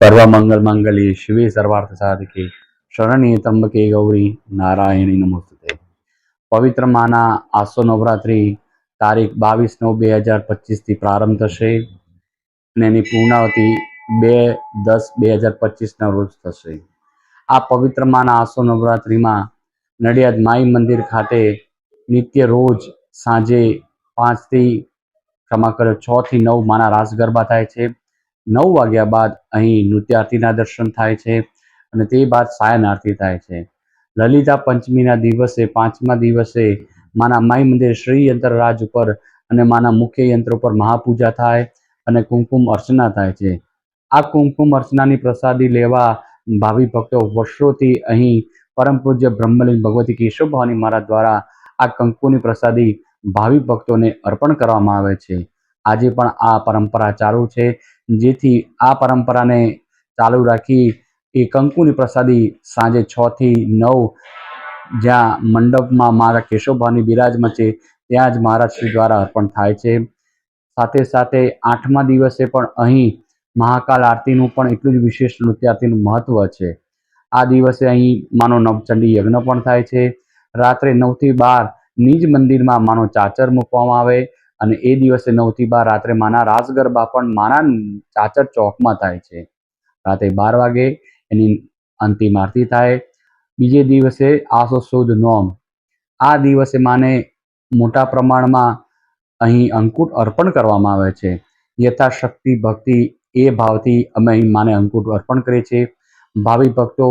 સર્વમંગલ મંગલી શિવે સર્વાર્થ સાધકે શરણી તંબકે ગૌરી નારાયણી નમોસ્તુતે પવિત્ર માના આસો નવરાત્રી તારીખ બાવીસ નવ બે હજાર પચીસથી પ્રારંભ થશે અને એની પૂર્ણાવતિ બે દસ બે હજાર પચીસના રોજ થશે આ પવિત્ર માના આસો નવરાત્રિમાં નડિયાદ માઈ મંદિર ખાતે નિત્ય રોજ સાંજે પાંચથી ક્ષમા છ થી નવ માના રાસ ગરબા થાય છે નવ વાગ્યા બાદ અહીં નૃત્ય આરતીના દર્શન થાય છે અને તે બાદ સાયન આરતી થાય છે. લલિતા પંચમીના દિવસે, પાંચમા દિવસે માના માઈ મંદિર શ્રી યંત્રરાજ ઉપર અને માના મુખ્ય યંત્ર ઉપર મહાપૂજા થાય અને કુમકુમ અર્ચના થાય છે. આ કુમકુમ અર્ચનાની પ્રસાદી લેવા ભાવિ ભક્તો વર્ષોથી અહીં પરમ પૂજ્ય બ્રહ્મલિંગ ભગવતી કેશવ મહારાજ દ્વારા આ કંકુની પ્રસાદી ભાવિ ભક્તોને અર્પણ કરવામાં આવે છે. આજે પણ આ પરંપરા ચાલુ છે, જેથી આ પરંપરાને ચાલુ રાખી એ કંકુની પ્રસાદી સાંજે છ થી નવ જ્યાં મંડપમાં મારા કેશોભાની બિરાજમાં છે ત્યાં જ મહારાજ શ્રી દ્વારા અર્પણ થાય છે. સાથે સાથે આઠમા દિવસે પણ અહીં મહાકાલ આરતીનું પણ એટલું જ વિશેષ નૃત્યાર્તીનું મહત્ત્વ છે. આ દિવસે અહીં માનો નવચંડી યજ્ઞ પણ થાય છે. રાત્રે નવથી બાર નિજ મંદિરમાં માનો ચાચર મૂકવામાં આવે અને એ દિવસે નવથી બાર રાત્રે માના રાસ ગરબા પણ માના ચાચર ચોકમાં થાય છે. રાતે બાર વાગે એની અંતિમ આરતી થાય. બીજે દિવસે આસો સુદ નોમ. આ દિવસે માને મોટા પ્રમાણમાં અહીં અંકુટ અર્પણ કરવામાં આવે છે. યથાશક્તિ ભક્તિ એ ભાવથી અમે અહીં માને અંકુટ અર્પણ કરીએ છીએ. ભાવિ ભક્તો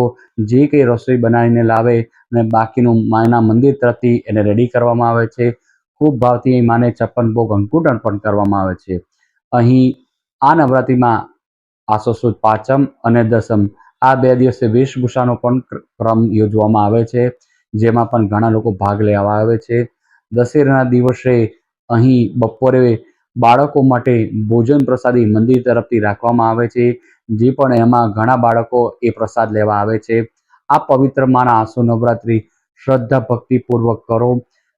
જે કંઈ રસોઈ બનાવીને લાવે અને બાકીનું માના મંદિર તરફથી એને રેડી કરવામાં આવે છે. ખૂબ ભાવથી માને છપ્પન ભોગ અંકુટ અર્પણ કરવામાં આવે છે. અહીં આ નવરાત્રિમાં આસો સુદ પાંચમ અને દસમ આ બે દિવસે વેશભૂષાનો પણ ક્રમ યોજવામાં આવે છે, જેમાં પણ ઘણા લોકો ભાગ લેવા આવે છે. દશેરાના દિવસે અહીં બપોરે બાળકો માટે ભોજન પ્રસાદી મંદિર તરફથી રાખવામાં આવે છે, જે પણ એમાં ઘણા બાળકો એ પ્રસાદ લેવા આવે છે. આ પવિત્ર માના આસો નવરાત્રિ શ્રદ્ધા ભક્તિપૂર્વક કરો.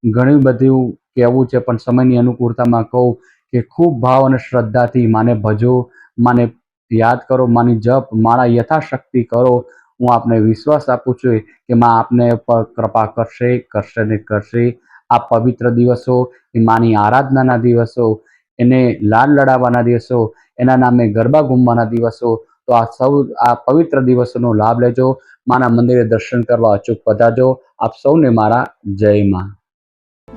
ઘણી બધું કહેવું છે, પણ સમયની અનુકૂળતામાં કહું કે ખૂબ ભાવ અને શ્રદ્ધાથી માને ભજો, માને યાદ કરો, માની જપ, મારા યથાશક્તિ કરો. હું આપને વિશ્વાસ આપું છું કે માં આપને પર કૃપા કરશે કરશે ને કરશે. આ પવિત્ર દિવસો, એ માની આરાધનાના દિવસો, એને લાડ લડાવવાના દિવસો, એના નામે ગરબા ઘૂમવાના દિવસો. તો આ સૌ, આ પવિત્ર દિવસોનો લાભ લેજો. માના મંદિરે દર્શન કરવા અચૂક પધારજો. આપ સૌને મારા જય માં.